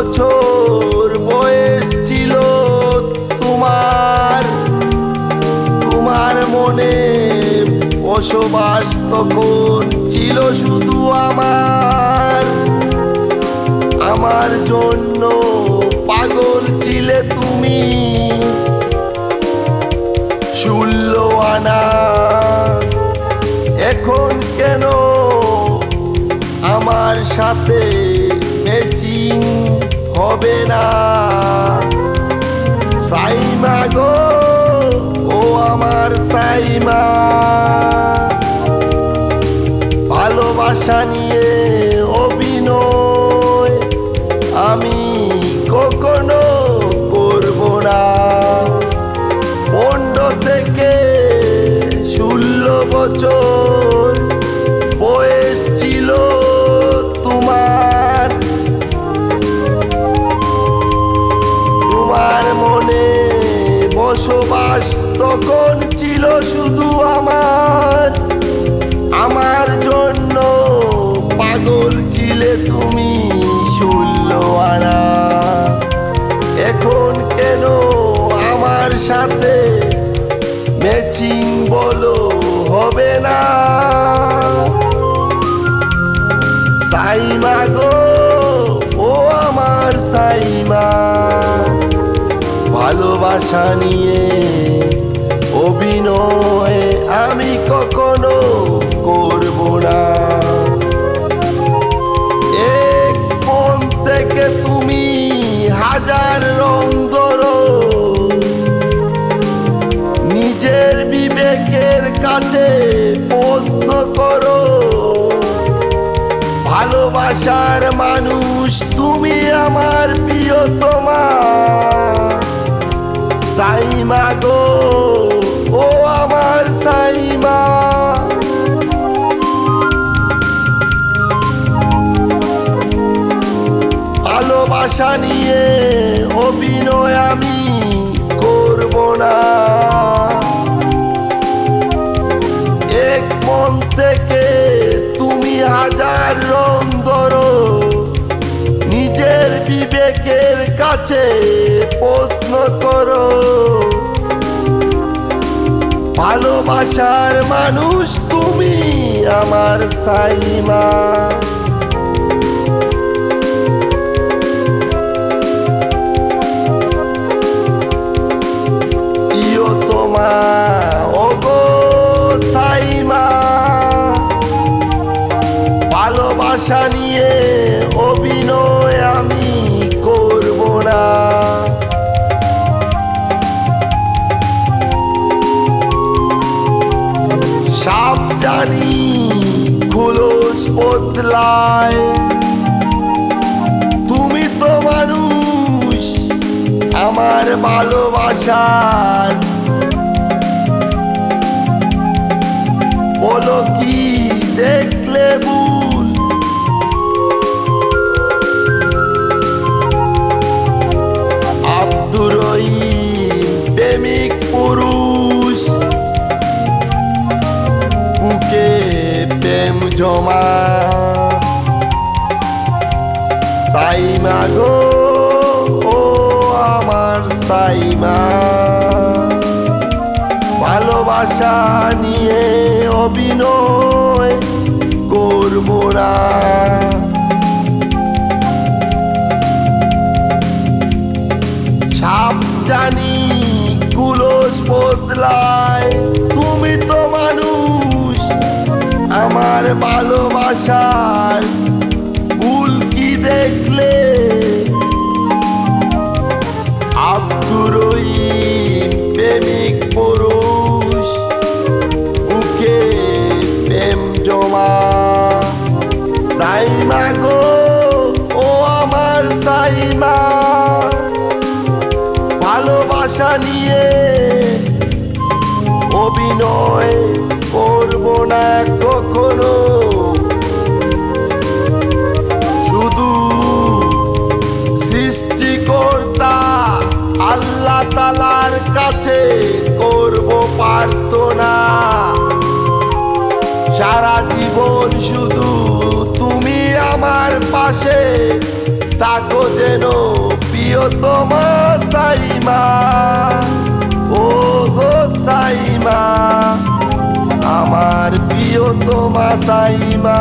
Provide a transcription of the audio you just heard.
বছর বয়স ছিল তোমার। তোমার মনে বসবাস তখন ছিল শুধু আমার। আমার জন্য পাগল ছিলে তুমি। ষোল আনা, এখন কেন আমার সাথে ম্যাচিং হবে না। সাইমা গো ও আমার সাইমা। ভালোবাসা নিয়ে বসবাস তখন ছিল শুধু আমার। আমার জন্য পাগল ছিলে তুমি ষোলো আনা এখন কেন আমার সাথে ম্যাচিং বলো হবে না? সাইমা গো ভালোবাসা নিয়ে অভিনয় আমি কখনো করব না। এক মন থেকে তুমি হাজার রং ধরো। নিজের বিবেকের কাছে প্রশ্ন করো। ভালোবাসার মানুষ তুমি আমার প্রিয়তমা। সাইমা গো, ও আমার সাইমা। ভালোবাসা নিয়ে অভিনয় আমি করব না। এক মন থেকে তুমি হাজার রং ধরো, নিজের বিবেকের কাছে প্রশ্ন করো। ভালোবাসার মানুষ তুমি আমার সাইমা। ভালোবাসা নিয়ে অভিনয় আমি করব না। জানি খুলস তুমি তো মানুষ আমার ভালোবাসার। বলো কি দেখলে জমা। সাইমা গো ও আমার সাইমা ভালোবাসা নিয়ে অভিনয় করব না। ভালোবাসার ভুল কি দেখলে? আব্দুর রহিম, প্রেমিক পুরুষ, বুকে প্রেম জমা। সাইমা গো, ও আমার সাইমা। ভালোবাসা নিয়ে অভিনয় করব না কখনো। আল্লাহ কাছে করব প্রার্থনা। সারা জীবন শুধু তুমি আমার পাশে তাকো যেন প্রিয়তমা সাইমা। ও গো সাইমা, আমার প্রিয়তমা সাইমা।